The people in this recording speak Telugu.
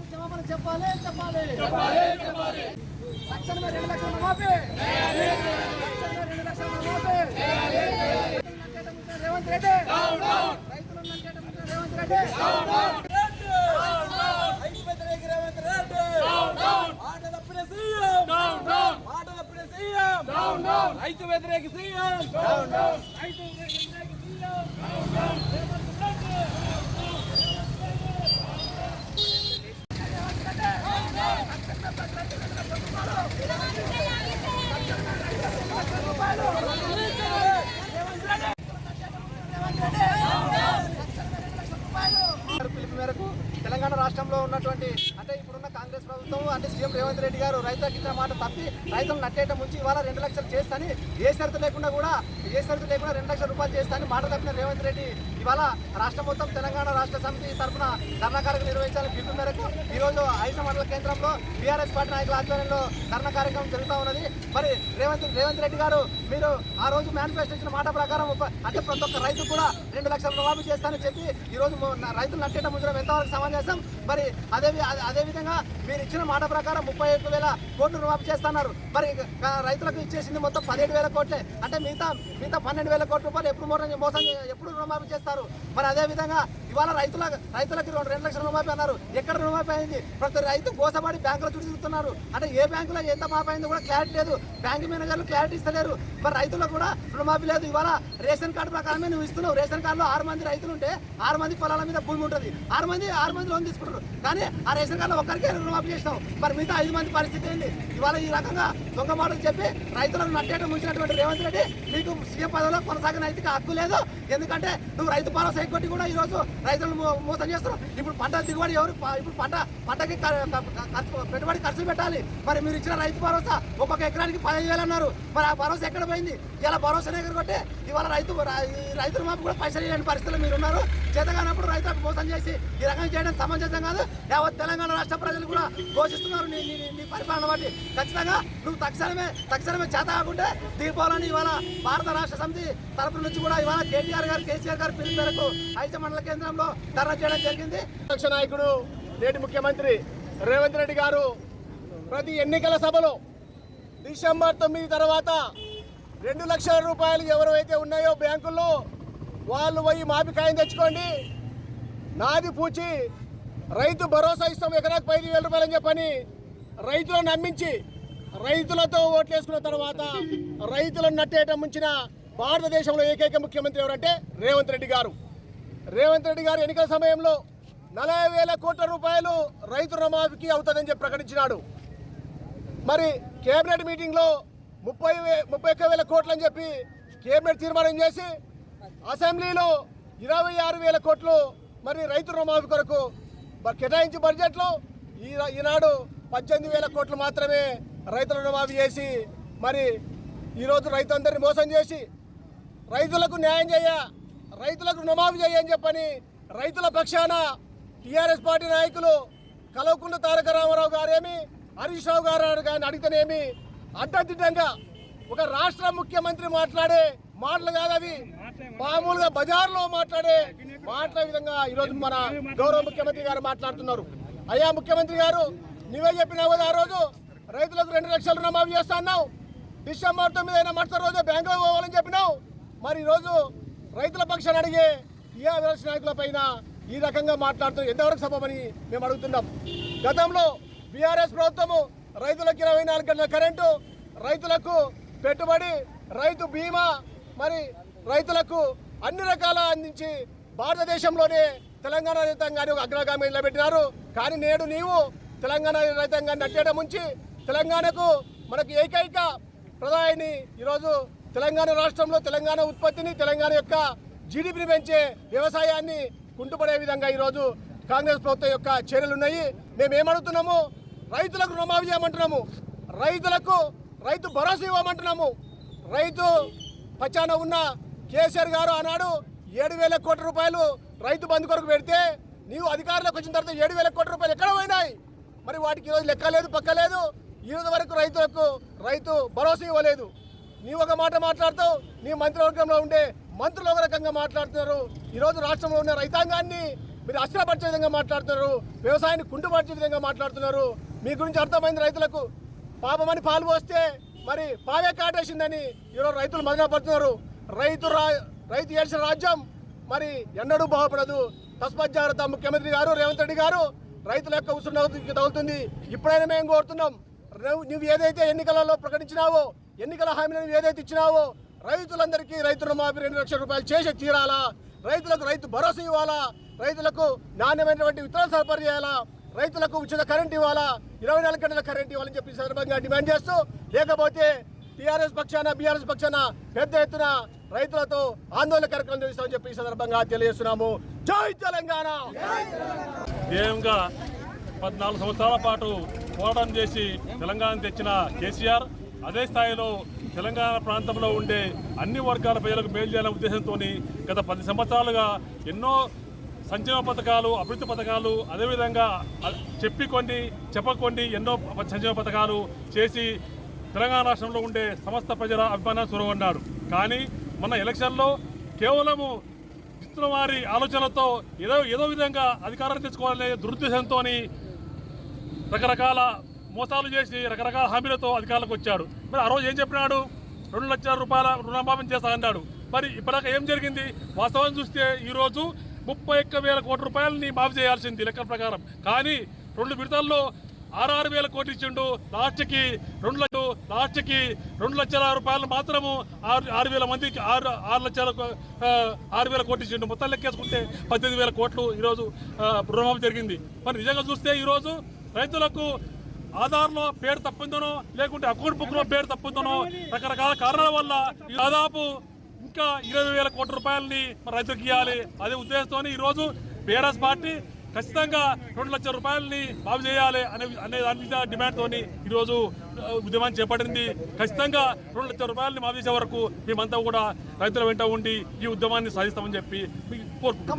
క్షమాపణ చెప్పాలి చెప్పాలి తక్షణమే రెండు లక్షల రుణమాఫీ తక్షణమే రెండు లక్షల రుణమాఫీ రేవంత్ రెడ్డి రైతులను రేవంత్ రెడ్డి రైతు వ్యతిరేక రేవంత్ రెడ్డి మాట తప్పిన సీఎం మాట తప్పిన సీఎం రైతు వ్యతిరేక సీఎం రైతు వ్యతిరేక సీఎం గారు పిలుపు మేరకు తెలంగాణ రాష్ట్రంలో ఉన్నటువంటి అంటే ఇప్పుడున్న కాంగ్రెస్ ప్రభుత్వం అంటే సీఎం రేవంత్ రెడ్డి గారు రైతులకు ఇచ్చిన మాట తప్పి రైతులు నట్టేట ముంచి ఇవాళ రెండు లక్షలు చేస్తాని ఏ షరతు లేకుండా కూడా ఏ షరతు లేకుండా రెండు లక్షల రూపాయలు చేస్తాని మాట తప్పిన రేవంత్ రెడ్డి ఇవాళ రాష్ట్రం మొత్తం తెలంగాణ రాష్ట్ర సమితి తరఫున ధర్నా కార్యక్రమం నిర్వహించాలని పిలుపు మేరకు ఈ రోజు మండల కేంద్రంలో బీఆర్ఎస్ పార్టీ నాయకుల ఆధ్వర్యంలో ధర్నా కార్యక్రమం జరుగుతూ ఉన్నది. మరి రేవంత్ రేవంత్ రెడ్డి గారు మీరు ఆ రోజు మేనిఫెస్టో ఇచ్చిన మాట ప్రకారం అంటే ప్రతి ఒక్క రైతు కూడా రెండు లక్షల రుణమాఫీ చేస్తానని చెప్పి ఈరోజు రైతులు నట్టేట ముందు ఎంతవరకు సమాజం మరి అదే అదే- అదే విధంగా మీరు ఇచ్చిన మాట ప్రకారం ముప్పై ఒక్క వేల కోట్లు రుణమాఫీ చేస్తున్నారు. మరి రైతులకు ఇచ్చేసింది మొత్తం పదిహేడు వేల కోట్లే. అంటే మిగతా మిగతా పన్నెండు వేల కోట్ల రూపాయలు ఎప్పుడు మోసం మోసం ఎప్పుడు రుణమాఫీ చేస్తారు? మరి అదే విధంగా ఇవాళ రైతుల రైతులకి రెండు రెండు లక్షల రుణమాఫీ అన్నారు. ఎక్కడ రుణమాఫీ అయింది? ప్రతి రైతు గోసపాడి బ్యాంకులో చుట్టూ తిరుగుతున్నారు. అంటే ఏ బ్యాంకులో ఎంత మాఫీ అయిందో కూడా క్లారిటీ లేదు. బ్యాంక్ మేనేజర్లు క్లారిటీ ఇస్తలేరు. మరి రైతులకు కూడా రుణమాఫీ లేదు. ఇవాళ రేషన్ కార్డు ప్రకారమే నువ్వు ఇస్తున్నావు. రేషన్ కార్డులో ఆరు మంది రైతులు ఉంటే ఆరు మంది పొలాల మీద భూమి ఉంటుంది. ఆరు మంది ఆరు మంది లోన్ తీసుకుంటారు. కానీ ఆ రేషన్ కార్డులో ఒక్కరికే రుణమాఫీ చేసినావు. మరి మిగతా ఐదు మంది పరిస్థితి ఏంటి ఇవాళ ఈ రకంగా దొంగ మాటలు చెప్పి రైతులను నట్టేట ముంచినటువంటి రేవంత్ రెడ్డి నీకు సీఎం పదవిలో కొనసాగిన నైతిక హక్కు లేదు. ఎందుకంటే నువ్వు రైతు భరోసా ఎగ్గొట్టి కూడా ఈరోజు రైతులను మో- మోసం చేస్తున్నారు. ఇప్పుడు పంట దిగుబడి ఎవరు ఇప్పుడు పంట పంటకి ఖర్చు పెట్టుబడి ఖర్చు పెట్టాలి. మరి మీరు ఇచ్చిన రైతు భరోసా ఒక్కొక్క ఎకరానికి పదిహేను వేలు అన్నారు. మరి ఆ భరోసా ఎక్కడ పోయింది? ఇలా భరోసా దగ్గర కొట్టే ఇవాళ రైతు ఈ రైతుల మాకు కూడా పైసలు ఇవ్వని పరిస్థితులు మీరు ఉన్నారు. చేతగానప్పుడు రైతులకు మోసం చేసి ఈ రకంగా చేయడం సమంజసం కాదు. యావత్ తెలంగాణ రాష్ట్ర ప్రజలు కూడా ఘోషిస్తున్నారు నీ నీ- పరిపాలన బట్టి. ఖచ్చితంగా నువ్వు తక్షణమే తక్షణమే చేత కాకుంటే దీపావళిని ఇవాళ భారత రాష్ట్ర సమితి తరపు నుంచి కూడా ఇవాళ కేటీఆర్ గారు కేసీఆర్ గారు పిలుపు మేరకు ఐదు మండల కేంద్రంలో ధర్నా చేయడం జరిగింది. విపక్ష నాయకుడు నేటి ముఖ్యమంత్రి రేవంత్ రెడ్డి గారు ప్రతి ఎన్నికల సభలో డిసెంబర్ తొమ్మిది తర్వాత రెండు లక్షల రూపాయలు ఎవరైతే ఉన్నాయో బ్యాంకుల్లో వాళ్ళు పోయి మాపి కాయం తెచ్చుకోండి. నాది పూచి రైతు భరోసా ఇస్తాం ఎకరాకు పైదు వేల రూపాయలని చెప్పని రైతులను నమ్మించి రైతులతో ఓట్లేసుకున్న తర్వాత రైతులను నట్టేయటం ముంచిన భారతదేశంలో ఏకైక ముఖ్యమంత్రి ఎవరంటే రేవంత్ రెడ్డి గారు. రేవంత్ రెడ్డి గారు ఎన్నికల సమయంలో నలభై వేల కోట్ల రూపాయలు రైతు రుణమాఫీకి అవుతుందని చెప్పి ప్రకటించినాడు. మరి కేబినెట్ మీటింగ్లో ముప్పై వే- ముప్పై ఒక్క వేల కోట్లు అని చెప్పి కేబినెట్ తీర్మానం చేసి అసెంబ్లీలో ఇరవై ఆరు వేల కోట్లు మరి రైతు రుణమాఫీ కొరకు మరి కేటాయించి బడ్జెట్లో ఈ ఈనాడు పద్దెనిమిది వేల కోట్లు మాత్రమే రైతు రుణమాఫీ చేసి మరి ఈరోజు రైతులందరినీ మోసం చేసి రైతులకు న్యాయం చేయ రైతులకు రుణమాఫీ చేయని చెప్పని రైతుల పక్షాన టీఆర్ఎస్ పార్టీ నాయకులు కలవకుండ తారక రామారావు గారేమి హరీష్ రావు గారు కానీ అడిగితేనేమి అడ్డదిడ్డంగా ఒక రాష్ట్ర ముఖ్యమంత్రి మాట్లాడే మాటలు కాదు అవి. మామూలుగా బజార్లో మాట్లాడే మాటల విధంగా ఈరోజు మన గౌరవ ముఖ్యమంత్రి గారు మాట్లాడుతున్నారు. అయ్యా ముఖ్యమంత్రి గారు నువ్వే చెప్పినావు కదా ఆ రోజు రైతులకు రెండు లక్షలు రుణమాఫీ చేస్తా అన్నావు. డిసెంబర్ తొమ్మిది అయిన మరుసటి రోజు బ్యాంకులో పోవాలని చెప్పినావు. మరి ఈరోజు రైతుల పక్షాన్ని అడిగే టీఆర్ఎస్ నాయకుల పైన ఈ రకంగా మాట్లాడుతూ ఎంతవరకు సభమని మేము అడుగుతున్నాం. గతంలో బీఆర్ఎస్ ప్రభుత్వము రైతులకు ఇరవై నాలుగు గంటల కరెంటు రైతులకు పెట్టుబడి రైతు బీమా మరి రైతులకు అన్ని రకాల అందించి భారతదేశంలోనే తెలంగాణ రైతాంగాన్ని ఒక అగ్రగామి నిలబెట్టినారు. కానీ నేడు నీవు తెలంగాణ రైతాంగాన్ని అట్టేయడం ఉంచి తెలంగాణకు మనకు ఏకైక ప్రధాని ఈరోజు తెలంగాణ రాష్ట్రంలో తెలంగాణ ఉత్పత్తిని తెలంగాణ యొక్క జీడిపిని పెంచే వ్యవసాయాన్ని కుంటుపడే విధంగా ఈరోజు కాంగ్రెస్ ప్రభుత్వం యొక్క చర్యలు ఉన్నాయి. మేము ఏమడుగుతున్నాము? రైతులకు రుణమాఫీ చేయమంటున్నాము. రైతులకు రైతు భరోసా ఇవ్వమంటున్నాము. రైతు పచ్చాన ఉన్న కేసీఆర్ గారు ఆనాడు ఏడు వేల కోట్ల రూపాయలు రైతు బంధు కొరకు పెడితే నీవు అధికారంలోకి వచ్చిన తర్వాత ఏడు వేల కోట్ల రూపాయలు ఎక్కడ పోయినాయి? మరి వాటికి ఈరోజు లెక్క లేదు పక్క లేదు. ఈరోజు వరకు రైతులకు రైతు భరోసా ఇవ్వలేదు. నీ ఒక మాట మాట్లాడుతావు నీ మంత్రివర్గంలో ఉండే మంత్రులు ఒక రకంగా మాట్లాడుతున్నారు. ఈరోజు రాష్ట్రంలో ఉన్న రైతాంగాన్ని మీరు అస్థిరపరిచే విధంగా మాట్లాడుతున్నారు వ్యవసాయాన్ని కుంటుపరిచే విధంగా మాట్లాడుతున్నారు. మీ గురించి అర్థమైంది రైతులకు. పాపమని పాలు పోస్తే మరి పావే కాటేసిందని ఈరోజు రైతులు మదనపడుతున్నారు. రైతు రా రైతు ఏడ్చిన రాజ్యం మరి ఎన్నడూ బాగుపడదు. తస్మత్ జాగ్రత్త ముఖ్యమంత్రి గారు రేవంత్ రెడ్డి గారు రైతుల యొక్క ఉసురు తగులుతుంది. ఇప్పుడైనా మేము కోరుతున్నాం నువ్వు ఏదైతే ఎన్నికలలో ప్రకటించినావో ఎన్నికల హామీలను ఏదైతే ఇచ్చినావో రైతులందరికీ రైతు రుణమాఫీ రెండు లక్షల రూపాయలు చేసి తీరాలా? రైతులకు రైతు భరోసా ఇవ్వాలా? రైతులకు నాణ్యమైనటువంటి విత్తనాలు సరఫరా చేయాలా? రైతులకు ఉచిత కరెంట్ ఇవ్వాలా? ఇరవై నాలుగు గంటల కరెంట్ ఇవ్వాలని చెప్పి సందర్భంగా డిమాండ్ చేస్తూ లేకపోతే టీఆర్ఎస్ పక్షాన బీఆర్ఎస్ పక్షాన పెద్ద ఎత్తున రైతులతో ఆందోళన కార్యక్రమం నిర్వహిస్తామని చెప్పి సందర్భంగా తెలియజేస్తున్నాము. జై తెలంగాణ! ధ్యేయంగా పద్నాలుగు సంవత్సరాల పాటు పోరాటం చేసి తెలంగాణ తెచ్చిన కేసీఆర్ అదే స్థాయిలో తెలంగాణ ప్రాంతంలో ఉండే అన్ని వర్గాల ప్రజలకు మేలు చేయాలనే ఉద్దేశంతో గత పది సంవత్సరాలుగా ఎన్నో సంక్షేమ పథకాలు అభివృద్ధి పథకాలు అదేవిధంగా అ- చెప్పి కొన్ని చెప్పకొండి ఎన్నో సంక్షేమ పథకాలు చేసి తెలంగాణ రాష్ట్రంలో ఉండే సమస్త ప్రజల అభిమానాన్ని చూరగొన్నాడు కానీ మన ఎలక్షన్లో కేవలము ఇస్తున్న వారి ఆలోచనలతో ఏదో ఏదో విధంగా అధికారం తెచ్చుకోవాలనే దురుద్దేశంతో రకరకాల మోసాలు చేసి రకరకాల హామీలతో అధికారులకు వచ్చాడు. మరి ఆ రోజు ఏం చెప్పినాడు? రెండు లక్షల రూపాయల రుణమాఫీ చేస్తా అన్నాడు. మరి ఇప్పటిదాకా ఏం జరిగింది? వాస్తవం చూస్తే ఈరోజు ముప్పై ఒక్క వేల కోట్ల రూపాయలని మాఫీ చేయాల్సింది లెక్కల ప్రకారం. కానీ రెండు విడతల్లో ఆరు వేల కోట్లు ఇచ్చిండు. లాస్ట్కి రెండు లక్షలు లాస్ట్కి రెండు లక్షల రూపాయలు మాత్రము ఆరు ఆరు వేల మందికి ఆరు ఆరు లక్షల ఆరు వేల కోట్లు ఇచ్చిండు. మొత్తం లెక్కేసుకుంటే పద్దెనిమిది వేల కోట్లు ఈరోజు ఆ, రుణమాఫీ జరిగింది. మరి నిజంగా చూస్తే ఈరోజు రైతులకు ఆధార్లో పేరు తప్పిందనో లేకుంటే అకౌంట్ బుక్లో పేరు తప్పిందనో రకరకాల కారణాల వల్ల ఈ దాదాపు ఇంకా ఇరవై వేల కోట్ల రూపాయలని రైతులకు ఇవ్వాలి అదే ఉద్దేశంతో ఈరోజు బీఆర్ఎస్ పార్టీ ఖచ్చితంగా రెండు లక్షల రూపాయలని బాగు చేయాలి అనే అనే దాని మీద డిమాండ్తో ఈరోజు ఉద్యమం ఉద్యమాన్ని చేపట్టింది. ఖచ్చితంగా రెండు లక్షల రూపాయలని మాఫీ చేసే వరకు మేమంతా కూడా రైతుల వెంట ఉండి ఈ ఉద్యమాన్ని సాధిస్తామని చెప్పి కోరుకుంటున్నాం.